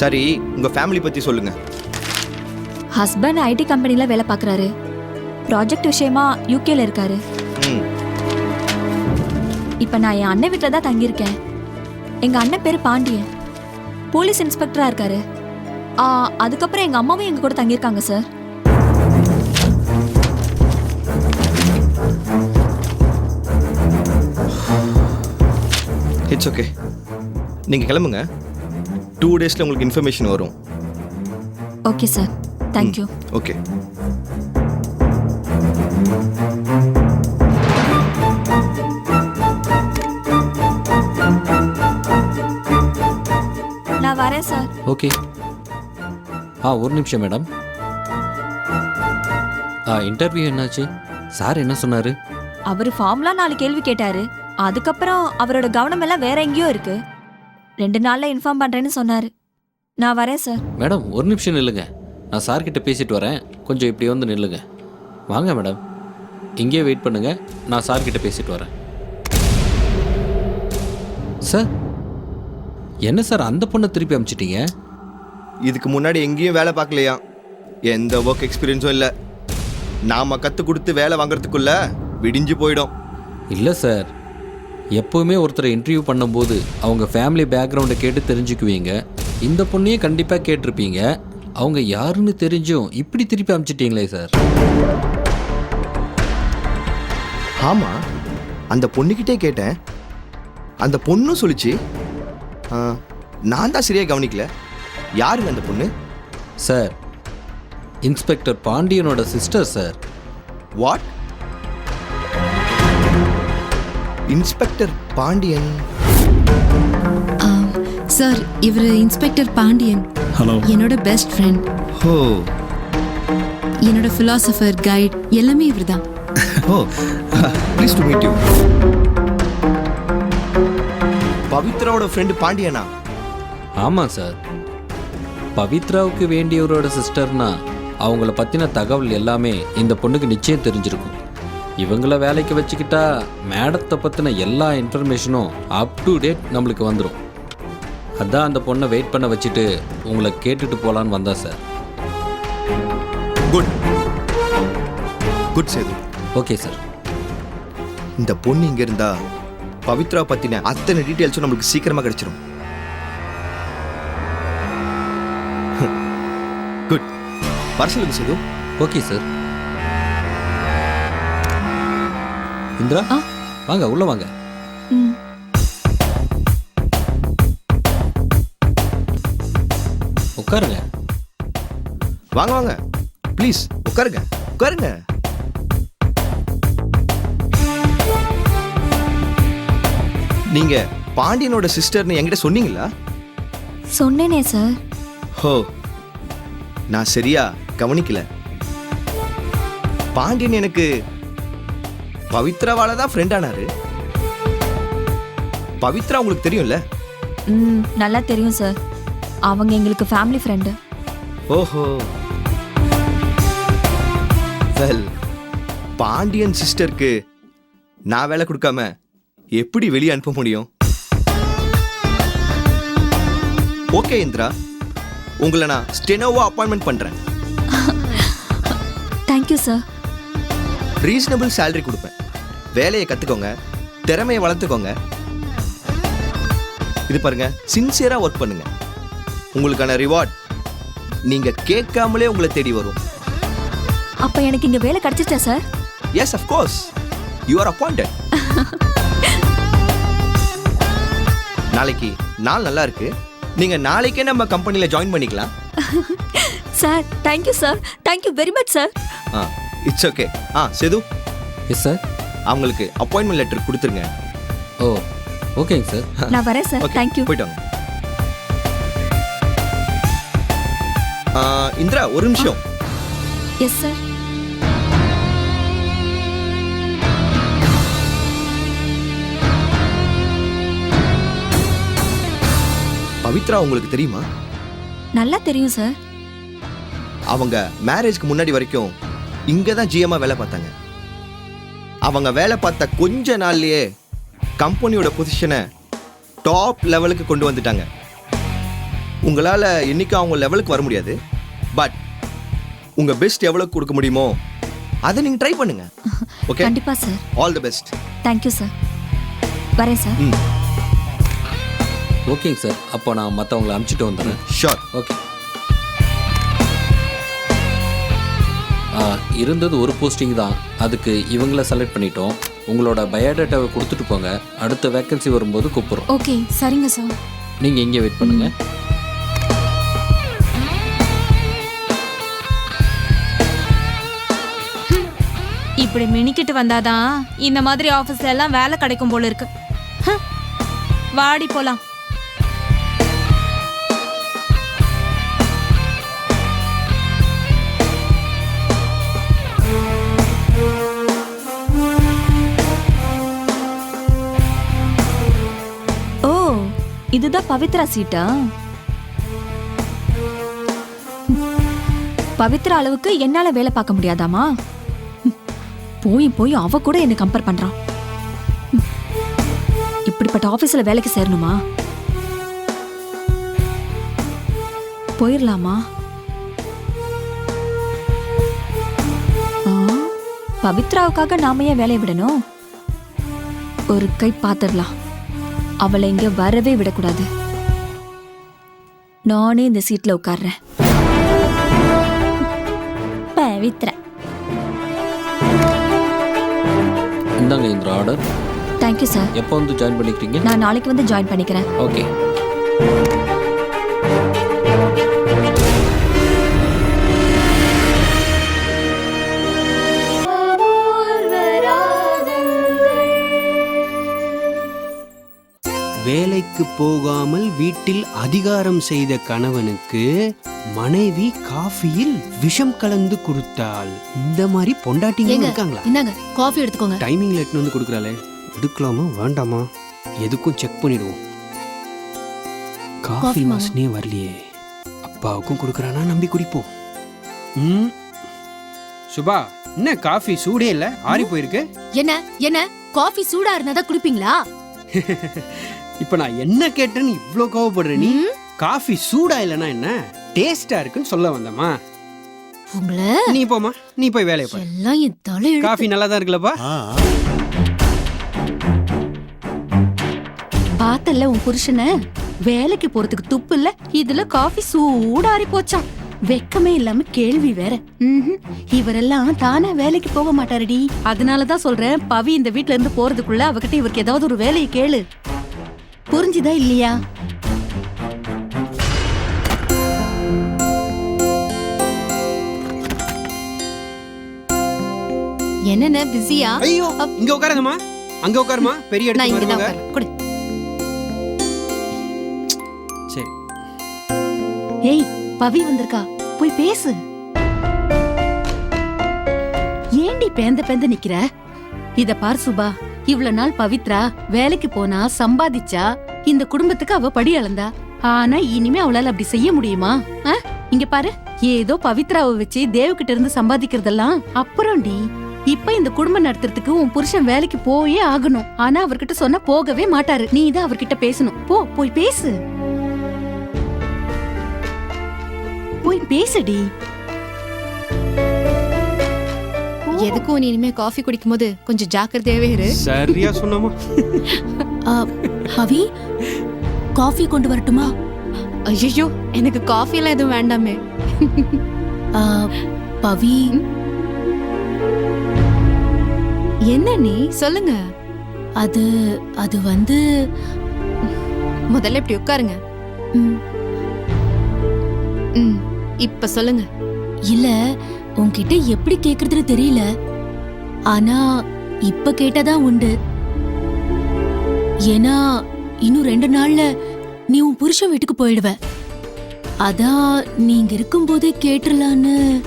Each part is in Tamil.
சரி உங்க ஃபேமிலி பத்தி சொல்லுங்க. ஹஸ்பண்ட் ஐடி கம்பெனில வேலை பார்க்குறாரு. ப்ராஜெக்ட் விஷயமா யூகேல இருக்காரு. ம். இப்போ நான் என் அண்ணன் வீட்டில் தான் தங்கியிருக்கேன். எங்கள் அண்ணன் பேர் பாண்டியன். போலீஸ் இன்ஸ்பெக்டராக இருக்காரு. ஆ, அதுக்கப்புறம் எங்கள் அம்மாவும் எங்கள் கூட தங்கியிருக்காங்க சார் இட்ஸ் ஓகே நீங்க கிளம்புங்க. டூ டேஸ்ல உங்களுக்கு இன்ஃபர்மேஷன் வரும். ஓகே சார் தேங்க்யூ ஓகே நான் வரேன் சார் ஓகே ஆ ஒரு நிமிஷம் மேடம் ஆ இன்டர்வியூ என்னாச்சு? சார் என்ன சொன்னார்? அவர் ஃபார்ம்லாம் நாலு கேள்வி கேட்டாரு. அதுக்கப்புறம் அவரோட கவனம் எல்லாம் வேற எங்கேயோ இருக்கு. ரெண்டு நாள்ல இன்ஃபார்ம் பண்றேன்னு சொன்னாரு. நான் வரேன் சார் மேடம் ஒரு நிமிஷம் நில்லுங்க. நான் சார்கிட்ட பேசிட்டு வரேன். கொஞ்சம் இப்படி வந்து நில்லுங்க. வாங்க மேடம். இங்கேயே வெயிட் பண்ணுங்க. நான் சார்கிட்ட பேசிட்டு வரேன். சார் என்ன சார் அந்த பொண்ணை திருப்பி அனுப்பிச்சிட்டீங்க இதுக்கு முன்னாடி எங்கேயும் வேலை பார்க்கலையா? எந்த ஒர்க் எக்ஸ்பீரியன்ஸும் இல்லை. நாம கற்றுக் கொடுத்து வேலை வாங்குறதுக்குள்ள விடிஞ்சு போயிடும். இல்லை சார் எப்போவுமே ஒருத்தரை இன்டர்வியூ பண்ணும்போது அவங்க ஃபேமிலி பேக்ரவுண்டை கேட்டு தெரிஞ்சுக்குவீங்க. இந்த பொண்ணையே கண்டிப்பாக கேட்டிருப்பீங்க. அவங்க யாருன்னு தெரிஞ்சும் இப்படி திருப்பி அனுப்பிச்சிட்டீங்களே சார். ஆமா அந்த பொண்ணுக்கிட்டே கேட்டேன். அந்த பொண்ணும் சொல்லிச்சு நான் தான் சரியா கவனிக்கல. யாருங்க அந்த பொண்ணு? Sir inspector பாண்டியனோட sister sir. What inspector Pandian. Sir இவர் இன்ஸ்பெக்டர் பாண்டியன். ஹலோ. என்னோட பெஸ்ட் ஃப்ரெண்ட் ஓ. என்னோட ஃபிலாசபர் கைட் எல்லாமே இவர் தான் ஓ ப்ளீஸ் டு மீட் யூ பவித்ராவோட ஃப்ரெண்டு பாண்டியனா? ஆமாம் சார். பவித்ராவுக்கு வேண்டியவரோட சிஸ்டர்னா அவங்கள பற்றின தகவல் எல்லாமே இந்த பொண்ணுக்கு நிச்சயம் தெரிஞ்சிருக்கும். இவங்கள வேலைக்கு வச்சுக்கிட்டா மேடத்தை பற்றின எல்லா இன்ஃபர்மேஷனும் அப் டு டேட் நம்மளுக்கு வந்துடும் அதான் அந்த பொண்ணை வெயிட் பண்ண வச்சுட்டு உங்களை கேட்டுட்டு போகலான்னு வந்தா sir good good Sethu okay sir இந்த பொண்ணு இங்க இருந்தா பவித்ரா பத்தின அத்தனை டீட்டெயில்ஸும் நம்மளுக்கு சீக்கிரமா கிடைச்சிரும். குட் வர சொல்லுங்க சேது ஓகே சார் இந்திரா. வாங்க உள்ள வாங்க. ம். உட்காருங்க. வாங்க வாங்க. ப்ளீஸ் உட்காருங்க உட்காருங்க. நீங்க பாண்டியனோட சிஸ்டர்னு என்கிட்ட சொன்னீங்களா? சொன்னேனே சார் ஹோ நான் சரியா கவனிக்கல. பாண்டியன் எனக்கு பவித்ராவால தான் ஃப்ரெண்ட் ஆனாரு. பவித்ரா உங்களுக்கு தெரியும்ல? ம் நல்லா தெரியும் சார் அவங்க எங்களுக்கு ஃபேமிலி ஃப்ரெண்டு ஓஹோ. வெல் பாண்டியன் சிஸ்டருக்கு நான் வேலை கொடுக்காம எப்படி வெளியே அனுப்ப முடியும்? ஓகே இந்திரா. உங்களை நான் ஸ்டெனோவா அப்பாயின்மெண்ட் பண்றேன். Thank you sir reasonable salary கொடுப்பேன். வேலையை கற்றுக்கோங்க திறமையை வளர்த்துக்கோங்க. இது பாருங்க சின்சியராக ஒர்க் பண்ணுங்க. உங்களுக்கான ரிவார்ட் நீங்க கேட்காமலே உங்களை தேடி வரும். அப்போ எனக்கு இங்கே வேலை கிடைச்சிச்சா sir yes of course you are appointed நாளைக்கு நாள் நல்லா இருக்கு. நீங்க நாளைக்கே நம்ம கம்பெனியில் ஜாயின் பண்ணிக்கலாம். Sir thank you sir thank you very much sir ah it's okay ah Sethu. Yes sir அவங்களுக்கு அப்பாயின்மெண்ட் லெட்டர் கொடுத்துருங்க. ஓ ஓகேங்க சார் நான் வரேன் சார் ஓகே தேங்க்யூ போயிட்டு வாங்க. ஆ, இந்திரா ஒரு நிமிஷம். எஸ் சார் பவித்ரா உங்களுக்கு தெரியுமா? நல்லா தெரியும் சார் அவங்க மேரேஜ்க்கு முன்னாடி வரைக்கும் இங்கே தான் ஜிஎம்மா வேலை பார்த்தாங்க. அவங்க வேலை பார்த்த கொஞ்ச நாள்லயே கம்பெனியோட பொசிஷனை டாப் லெவலுக்கு கொண்டு வந்துட்டாங்க. உங்களால் என்னைக்கும் அவங்க லெவலுக்கு வர முடியாது. பட் உங்கள் பெஸ்ட் எவ்வளோ கொடுக்க முடியுமோ அதை நீங்கள் ட்ரை பண்ணுங்க. ஓகே கண்டிப்பா sir all the best thank you sir வரேன் சார் ம். ஓகேங்க சார் அப்போ நான் மற்றவங்களை அனுப்பிச்சிட்டு வந்துடுறேன். ஷோர் ஓகே இருந்தது ஒரு போஸ்டிங் தான். அதுக்கு இவங்கள செலக்ட் பண்ணிட்டோம். உங்களோட பயோடேட்டாவை கொடுத்துட்டு போங்க. அடுத்த வேக்கன்சி வரும்போது கூப்பிட்றோம். ஓகே சரிங்க சார். நீங்கள் இங்கே வெயிட் பண்ணுங்க. இப்படி மினிக்கிட்டு வந்தாதான் இந்த மாதிரி ஆபீஸ்ல எல்லாம் வேலை கிடைக்கும் போல இருக்கு. ஹம். வாடி போலாம். இதுதான் பவித்ரா சீட்டா. பவித்ரா அளவுக்கு என்னால வேலை பார்க்க முடியாதாமா போய் போய் அவ கூட என்ன கம்பேர் பண்றான் இப்படிப்பட்ட ஆபீஸ்ல வேலைக்கு சேரணுமா? போயிடலாமா பவித்ராவுக்காக நாம ஏன் வேலையை விடணும்? ஒரு கை பார்த்துடலாம். அவளை இங்க வரவே விடக்கூடாது. நானே இந்த சீட்ல உட்கார்றேன். பவித்ரா. இந்தாங்க இந்த ஆர்டர் தேங்க்யூ சார் எப்போ வந்து ஜாயின் பண்ணிக்கிறீங்க? நான் நாளைக்கு வந்து ஜாயின் பண்ணிக்கிறேன். ஓகே வேலைக்கு போகாமல் வீட்டில் அதிகாரம் செய்த கணவனுக்கு மனைவி காஃபியில் விஷம் கலந்து கொடுத்தாள். இந்த மாதிரி பொண்டாட்டிங்க? இருக்காங்களா? இந்தாங்க காஃபி எடுத்துக்கோங்க. டைமிங்ல எடுத்துன்னு வந்து கொடுக்குறாளே. எடுக்கலாமா வேண்டாமா? எதுக்கும் செக் பண்ணிடுவோம். காஃபி. வாசனையே வரலையே. அப்பாவுக்கும் கொடுக்குறானா நம்பி குடிப்போம். ம்? சுபா என்ன காஃபி சூடே இல்ல? ஆறி போயிருக்கு. என்ன என்ன? காஃபி சூடா இருந்தாதான் குடிப்பீங்களா? இப்ப நான் என்ன கேட்டேன்னு இவ்ளோ கோவப்படுற நீ? காஃபி சூடா இல்லைன்னா என்ன? டேஸ்டா இருக்குன்னு சொல்ல வந்தம்மா. உங்களை? நீ போமா நீ போய் வேலையை பாரு. எல்லாம் என் தலை காஃபி நல்லா தான் இருக்குல்லப்பா பார்த்தல்ல உன் புருஷனை? வேலைக்கு போறதுக்கு துப்பு இல்ல இதுல காஃபி சூடாரி போச்சாம் வெக்கமே இல்லாம கேள்வி வேற. இவரெல்லாம் தானே வேலைக்கு போக மாட்டாருடி. அதனாலதான் சொல்றேன் பவி இந்த வீட்ல இருந்து போறதுக்குள்ள அவகிட்ட இவருக்கு ஏதாவது ஒரு வேலையை கேளு. புரிஞ்சுதா இல்லையா? என்னென்ன பிஸியா? ஐயோ இங்க உட்காருங்கம்மா. அங்க உட்காருமா? பெரிய நான் இடத்துக்கு இங்கதான் வருவாங்க. உட்கார்றேன். குடு. சரி. ஏய் பவி வந்திருக்கா. போய் பேசு. ஏண்டி பேந்த பேந்த நிக்கிற? இத பார் சுபா. இவ்வளவு நாள் பவித்ரா வேலைக்கு போனா சம்பாதிச்சா இந்த குடும்பத்துக்கு அவ படி அளந்தா. ஆனா இனிமே அவளால அப்படி செய்ய முடியுமா? ஆ? இங்க பாரு ஏதோ பவித்ராவை வச்சு தேவகிட்ட இருந்து சம்பாதிக்கிறதெல்லாம் அப்புறம் டி. இப்ப இந்த குடும்பம் நடத்துறதுக்கு உன் புருஷன் வேலைக்கு போயே ஆகணும். ஆனா அவர்கிட்ட சொன்னா போகவே மாட்டாரு. நீ தான் அவர்கிட்ட பேசணும். போ போய் பேசு. போய் பேசுடி எதுக்கும் நீ இனிமே காஃபி குடிக்கும் போது கொஞ்சம் ஜாக்கிரதையாவே இரு. சரியா சொன்னமா பவி காஃபி கொண்டு வரட்டுமா? ஐயோ எனக்கு காஃபி எல்லாம் எதுவும் வேண்டாமே. ஆ, பவி. என்ன நீ? சொல்லுங்க. அது அது வந்து முதல்ல இப்படி உட்காருங்க. ம், ம் இப்ப சொல்லுங்க. இல்ல உன்கிட்ட எப்படி கேக்குறதுன்னு தெரியல. ஆனா இப்ப கேட்டாதான் உண்டு. ஏன்னா இன்னும் ரெண்டு நாள்ல நீ உன் புருஷன் வீட்டுக்கு போயிடுவ. அதான் நீங்க இருக்கும்போதே கேட்டுறலான்னு.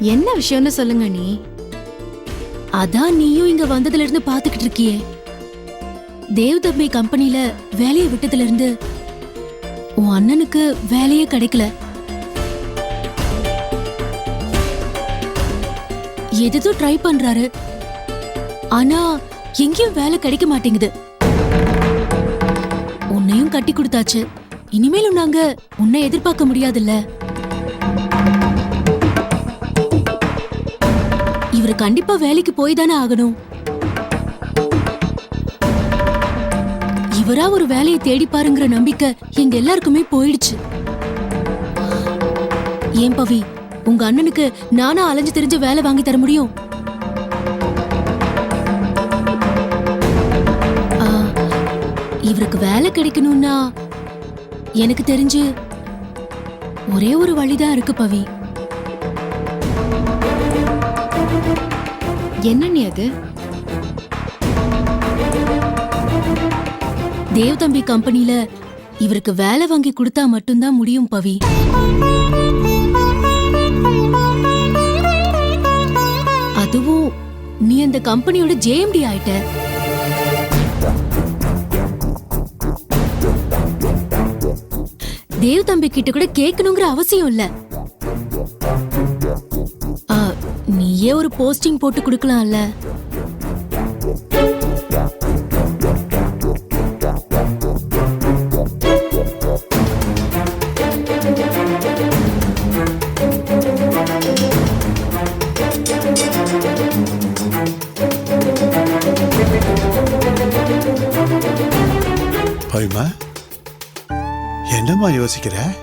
என்ன விஷயம்னு சொல்லுங்க நீ. அதான் நீயும் இங்க வந்ததுல இருந்து பாத்துக்கிட்டு இருக்கியே. தேவ்தம்பி கம்பெனில வேலையை விட்டதுல இருந்து உன் அண்ணனுக்கு வேலையே கிடைக்கல. எதோ ட்ரை பண்றாரு. ஆனா எங்கேயும் வேலை கிடைக்க மாட்டேங்குது. உன்னையும் கட்டி கொடுத்தாச்சு. இனிமேலும் நாங்க உன்னை எதிர்பார்க்க முடியாதுல்ல. இவர் கண்டிப்பா வேலைக்கு போய் தானே ஆகணும். இவரா ஒரு வேலையை தேடி பாருங்கிற நம்பிக்கை எங்க எல்லாருக்குமே போயிடுச்சு. ஏன் பவி? உங்க அண்ணனுக்கு நானா அலைஞ்சு தெரிஞ்ச வேலை வாங்கி தர முடியும்? ஆ, இவருக்கு வேலை கிடைக்கணும்னா எனக்கு தெரிஞ்சு ஒரே ஒரு வழிதான் இருக்கு பவி. என்ன நீ அது? தேவ் தம்பி கம்பெனில இவருக்கு வேலை வாங்கி கொடுத்தா மட்டும்தான் முடியும் பவி. இந்த கம்பெனியோட ஜேஎம்டி ஆயிட்ட. தேவ் தம்பி கிட்ட கூட கேட்கணுங்கிற அவசியம் இல்ல. நீயே ஒரு போஸ்டிங் போட்டு கொடுக்கலாம்ல. பவிமா என்னம்மா யோசிக்கிற?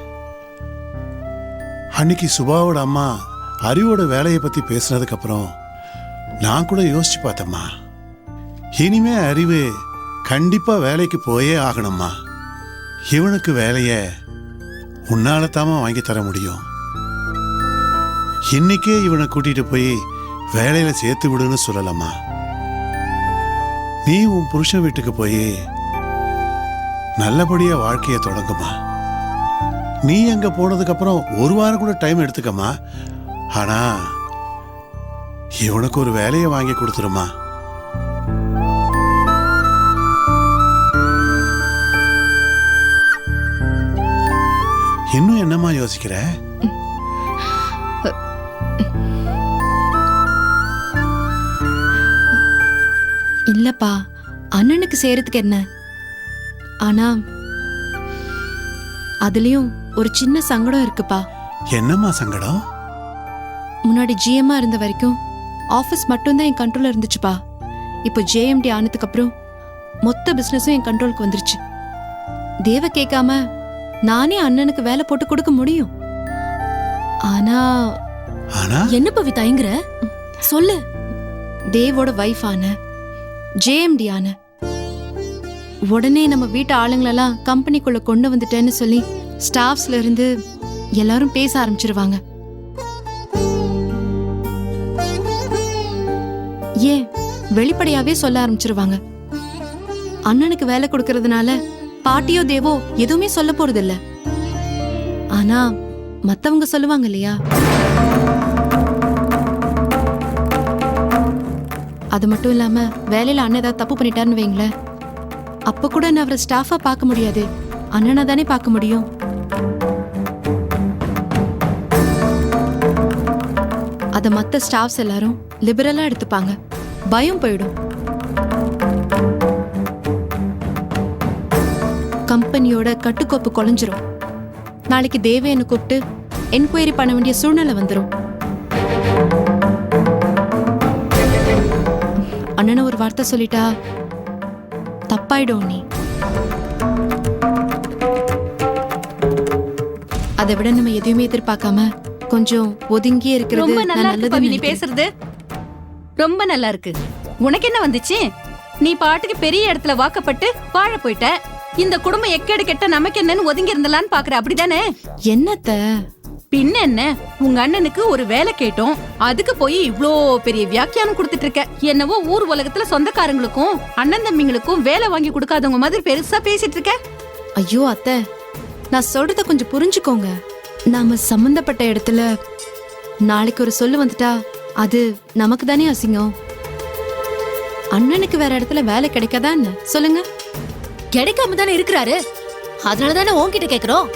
அன்னைக்கு சுபாவோட அம்மா அறிவோட வேலையை பத்தி பேசுனதுக்கு அப்புறம் நான் கூட யோசிச்சு பார்த்தம்மா. இனிமே அறிவு கண்டிப்பா வேலைக்கு போயே ஆகணும்மா. இவனுக்கு வேலைய உன்னால தாமா வாங்கி தர முடியும். இன்னைக்கே இவனை கூட்டிட்டு போய் வேலையில சேர்த்து விடுன்னு சொல்லலாமா நீ உன் புருஷன் வீட்டுக்கு போய் நல்லபடியா வாழ்க்கைய தொடங்குமா? நீ அங்க போனதுக்கு அப்புறம் ஒரு வாரம் கூட டைம் எடுத்துக்கம்மா. ஆனா இவனுக்கு ஒரு வேலையை வாங்கி கொடுத்துருமா? இன்னும் என்னம்மா யோசிக்கிற? இல்லப்பா அண்ணனுக்கு செய்யறதுக்கு என்ன? ஆனா அதுலயும் ஒரு சின்ன சங்கடம் இருக்குப்பா. என்னம்மா சங்கடம்? முன்னாடி ஜிஎம்மா இருந்த வரைக்கும் ஆஃபீஸ் மட்டும்தான் என் கண்ட்ரோல்ல இருந்துச்சுப்பா. இப்போ ஜேஎம்டி ஆனதுக்கு அப்புறம் மொத்த பிசினஸும் என் கண்ட்ரோலுக்கு வந்துருச்சு. தேவ கேட்காம நானே அண்ணனுக்கு வேலை போட்டு கொடுக்க முடியும். ஆனா ஆனா? என்ன பவி தயங்குற சொல்லு. தேவோட வைஃப் ஆன ஜேஎம்டி ஆன உடனே நம்ம வீட்டு ஆளுங்களெல்லாம் கம்பெனிக்குள்ள கொண்டு வந்துட்டேன்னு சொல்லி ஸ்டாஃப்ஸ்ல இருந்து எல்லாரும் பேச ஆரம்பிச்சிருவாங்க. ஏன்? வெளிப்படையாவே சொல்ல ஆரம்பிச்சிருவாங்க. அண்ணனுக்கு வேலை கொடுக்கறதுனால பாட்டியோ தேவோ எதுவுமே சொல்ல போறது இல்ல ஆனா மத்தவங்க சொல்லுவாங்க இல்லையா? அது மட்டும் இல்லாம வேலையில அண்ணன் ஏதாவது தப்பு பண்ணிட்டாருன்னு வைங்களேன். அப்ப கூட நான் அவரை ஸ்டாஃபா பார்க்க முடியாது. அண்ணனா தானே பார்க்க முடியும். அத மத்த ஸ்டாஃப்ஸ் எல்லாரும் லிபரலா எடுத்துப்பாங்க. பயம் போயிடும். கம்பெனியோட கட்டுக்கோப்பு குலைஞ்சிரும். நாளைக்கு தேவேன்னு கூப்பிட்டு என்கொயரி பண்ண வேண்டிய சூழ்நிலை வந்துடும் அண்ணனை ஒரு வார்த்தை சொல்லிட்டா தப்பாயிடும் நீ. அதை விட நம்ம எதையுமே எதிர்பார்க்காம கொஞ்சம் ஒதுங்கியே இருக்கிறது ரொம்ப நல்லா இருக்கு பவி நீ. பேசுறது. ரொம்ப நல்லா இருக்கு உனக்கு என்ன வந்துச்சு? நீ பாட்டுக்கு பெரிய இடத்துல வாக்கப்பட்டு வாழ போயிட்ட. இந்த குடும்பம் எக்கேடு கெட்ட நமக்கு என்னன்னு ஒதுங்கி இருந்தலான்னு பாக்குற அப்படிதானே? என்னத்த? பின்ன என்ன உங்க அண்ணனுக்கு ஒரு வேலை கேட்டோம். அதுக்கு போய் இவ்ளோ பெரிய வியாக்கியானம் கொடுத்துட்டு இருக்க. என்னவோ ஊர் உலகத்துல சொந்தக்காரங்களுக்கும் அண்ணன் தம்பிங்களுக்கும் வேலை வாங்கி கொடுக்காதவங்க மாதிரி பெருசா பேசிட்டு இருக்க. ஐயோ அத்தை. நான் சொல்றத கொஞ்சம் புரிஞ்சுக்கோங்க. நாம சம்பந்தப்பட்ட இடத்துல நாளைக்கு ஒரு சொல்லு வந்துட்டா அது நமக்கு தானே அசிங்கம். அண்ணனுக்கு வேற இடத்துல வேலை கிடைக்காதா என்ன? சொல்லுங்க. கிடைக்காம தானே இருக்கிறாரு. அதனால தானே உன்கிட்ட கேக்குறோம்.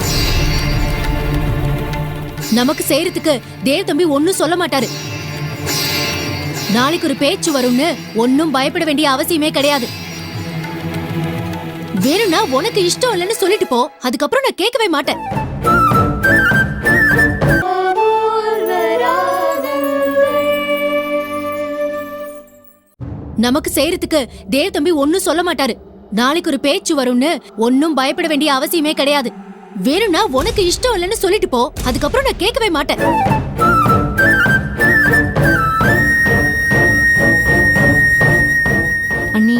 நமக்கு செய்யறதுக்கு தேவ் தம்பி ஒன்னும் சொல்ல மாட்டாரு. நாளைக்கு ஒரு பேச்சு வரும்னு ஒன்னும் பயப்பட வேண்டிய அவசியமே கிடையாது. வேணும்னா உனக்கு இஷ்டம் இல்லைன்னு சொல்லிட்டு போ. அதுக்கப்புறம் நான் கேட்கவே மாட்டேன். நமக்கு செய்யறதுக்கு தேவ் தம்பி ஒன்னும் சொல்ல மாட்டாரு. நாளைக்கு ஒரு பேச்சு வரும்னு ஒன்னும் பயப்பட வேண்டிய அவசியமே கிடையாது. வேணும்னா உனக்கு இஷ்டம் இல்லைன்னு சொல்லிட்டு போ. அதுக்கப்புறம் நான் கேட்கவே மாட்டேன். அண்ணி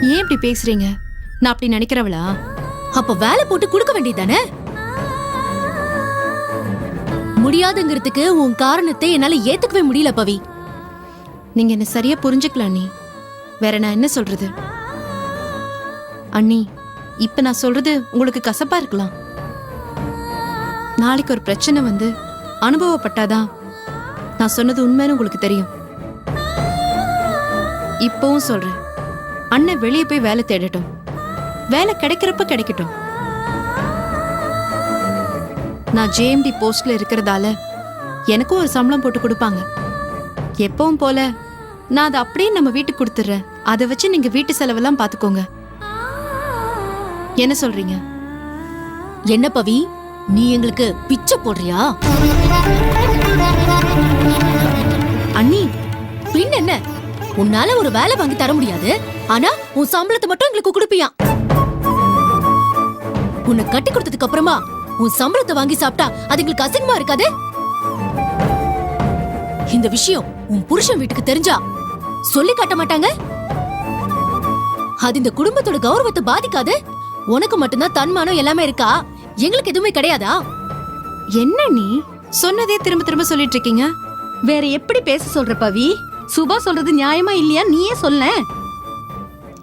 ஏன் இப்படி பேசுறீங்க? நான் அப்படி நினைக்கிறவளா? அப்ப வேலை போட்டு கொடுக்க வேண்டியதானே முடியாதுங்கிறதுக்கு உன் காரணத்தை என்னால ஏத்துக்கவே முடியல பவி. நீங்க என்ன சரியா புரிஞ்சுக்கல அண்ணி. வேற நான் என்ன சொல்றது? அண்ணி இப்ப நான் சொல்றது உங்களுக்கு கசப்பா இருக்கலாம். நாளைக்கு ஒரு பிரச்சனை வந்து அனுபவப்பட்டாதான் நான் சொன்னது உண்மைன்னு உங்களுக்கு தெரியும். இப்பவும் சொல்றேன். அண்ணன் வெளியே போய் வேலை தேடட்டும். வேலை கிடைக்கிறப்ப கிடைக்கட்டும். நான் ஜேஎம்டி போஸ்ட்ல இருக்கிறதால எனக்கும் ஒரு சம்பளம் போட்டு கொடுப்பாங்க. எப்பவும் போல நான் அதை அப்படியே நம்ம வீட்டுக்கு கொடுத்துட்றேன். அதை வச்சு நீங்க வீட்டு செலவெல்லாம் பாத்துக்கோங்க என்ன சொல்றீங்க? என்ன பவி? நீ எங்களுக்கு பிச்சை போடுறியா? அண்ணி பின் என்ன? உன்னால ஒரு வேலை வாங்கி தர முடியாது. ஆனா உன் சம்பளத்தை மட்டும் எங்களுக்கு கொடுப்பியா? உன்னை கட்டி கொடுத்ததுக்கு அப்புறமா உன் சம்பளத்தை வாங்கி சாப்பிட்டா அது எங்களுக்கு அசிங்கமா இருக்காது? இந்த விஷயம் உன் புருஷன் வீட்டுக்கு தெரிஞ்சா சொல்லி காட்ட மாட்டாங்க? அது இந்த குடும்பத்தோட கௌரவத்தை பாதிக்காது? உனக்கு மட்டும்தான் தன்மானம் எல்லாமே இருக்கா? எங்களுக்கு எதுவுமே கிடையாதா? என்ன நீ? சொன்னதே திரும்ப திரும்ப சொல்லிட்டு இருக்கீங்க வேற எப்படி பேச சொல்ற பவி? சுபா சொல்றது நியாயமா இல்லையா நீயே சொல்ல.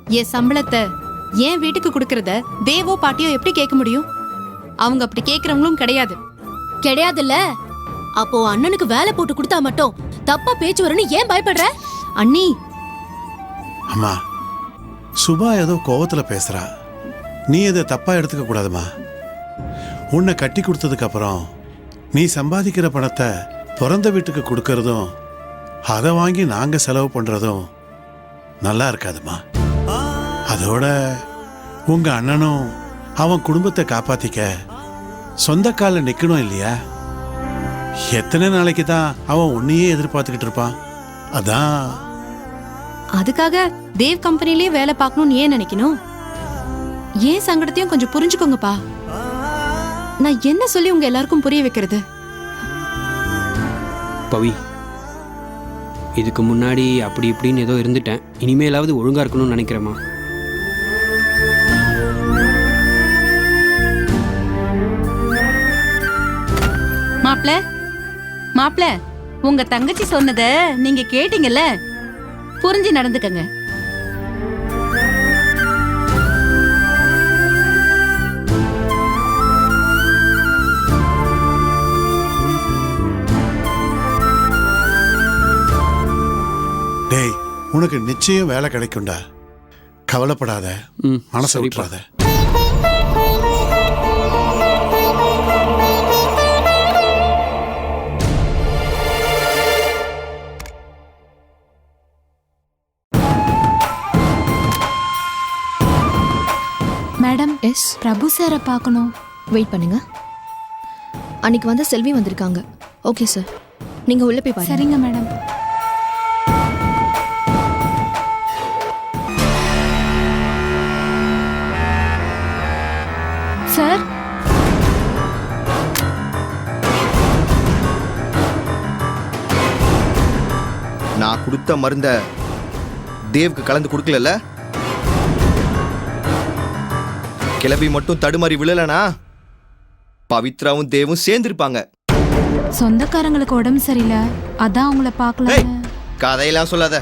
என் சம்பளத்தை என் வீட்டுக்கு கொடுக்கறத தேவோ பாட்டியோ எப்படி கேட்க முடியும்? அவங்க அப்படி கேக்குறவங்களும் கிடையாது. கிடையாதுல்ல? அப்போ அண்ணனுக்கு வேலை போட்டு கொடுத்தா மட்டும் தப்பா பேச்சு வரும்னு ஏன் பயப்படுற? அண்ணி. அம்மா சுபா ஏதோ கோவத்துல பேசுறா. நீ இதை தப்பா எடுத்துக்க கூடாதுமா உன்னை கட்டி கொடுத்ததுக்கு அப்புறம் நீ சம்பாதிக்கிற பணத்தை பிறந்த வீட்டுக்கு கொடுக்கறதும் அதை வாங்கி நாங்க செலவு பண்றதும் நல்லா இருக்காதுமா? அதோட உங்க அண்ணனும் அவன் குடும்பத்தை காப்பாத்திக்க சொந்த காலில் நிக்கணும் இல்லையா? எத்தனை நாளைக்கு தான் அவன் உன்னையே எதிர்பார்த்துக்கிட்டு இருப்பான்? அதான். அதுக்காக தேவ் கம்பெனிலேயே வேலை பார்க்கணும்னு ஏன் நினைக்கணும்? ஏன் சங்கடத்தையும் கொஞ்சம் புரிஞ்சுக்கோங்கப்பா. நான் என்ன சொல்லி உங்க எல்லாருக்கும் புரிய வைக்கிறது? பவி இதுக்கு முன்னாடி அப்படி இப்படின்னு ஏதோ இருந்துட்டேன். இனிமேலாவது ஒழுங்கா இருக்கணும்னு நினைக்கிறேம்மா. மாப்ள மாப்ள உங்க தங்கச்சி சொன்னத நீங்க கேட்டீங்கல்ல? புரிஞ்சு நடந்துக்கங்க. உனக்கு நிச்சயம் வேலை கிடைக்கும்டா. கவலைப்படாத. மனசை. விட்டுறாத. மேடம் எஸ் பிரபு சாரை பார்க்கணும். வெயிட் பண்ணுங்க. அன்னைக்கு வந்து செல்வி வந்திருக்காங்க. ஓகே சார் நீங்க உள்ள போய் பாருங்க. சரிங்க மேடம். சார்? நான் கொடுத்த மருந்த தேவ்க்கு கலந்து கொடுக்கலல்ல? கிளம்பி மட்டும் தடுமாறி விழலனா? பவித்ராவும் தேவும் சேர்ந்திருப்பாங்க. சொந்தக்காரங்களுக்கு உடம்பு சரியில்லை. அதான் அவங்கள பார்க்கல கதையெல்லாம் சொல்லாத.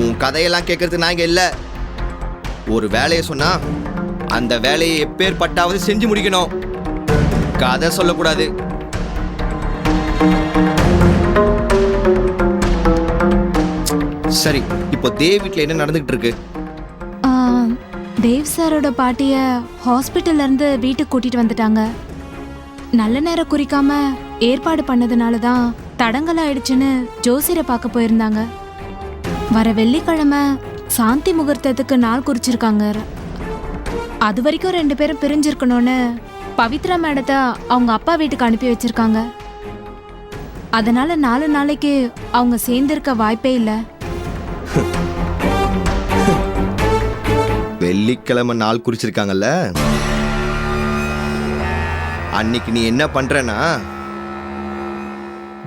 உன் கதையெல்லாம் கேட்கறது நான் இங்க இல்ல. ஒரு வேலையை சொன்னா அந்த வேலையை எப்பேற்பட்டாவது செஞ்சு முடிக்கணும். கதை சொல்லக்கூடாது. சரி இப்போ தேவ் வீட்டில் என்ன நடந்துகிட்டு இருக்கு தேவ் சாரோட பாட்டிய ஹாஸ்பிட்டல்ல இருந்து வீட்டுக்கு கூட்டிட்டு வந்துட்டாங்க. நல்ல நேரம் குறிக்காம ஏற்பாடு பண்ணதுனால தான் தடங்கல் ஆயிடுச்சுன்னு ஜோசியரை பார்க்க போயிருந்தாங்க. வர வெள்ளிக்கிழமை சாந்தி முகூர்த்தத்துக்கு நாள் குறிச்சிருக்காங்க. அது வரைக்கும் ரெண்டு பேரும் பிரிஞ்சிருக்கணும்னு பவித்ரா மேடத்தை அவங்க அப்பா வீட்டுக்கு அனுப்பி வச்சிருக்காங்க. அதனால நாலு நாளைக்கு அவங்க சேர்ந்திருக்க வாய்ப்பே இல்லை. வெள்ளிக்கிழமை நாள் குறிச்சிருக்காங்கல்ல? அன்னைக்கு நீ என்ன பண்றனா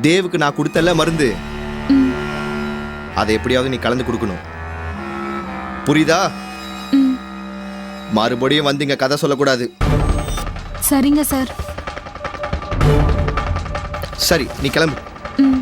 தேவுக்கு நான் கொடுத்தல மருந்து. அதை எப்படியாவது நீ கலந்து கொடுக்கணும். புரியுதா. மறுபடியும் வந்து இங்க கதை சொல்லக்கூடாது. சரிங்க சார். சரி நீ கிளம்பு. ம்.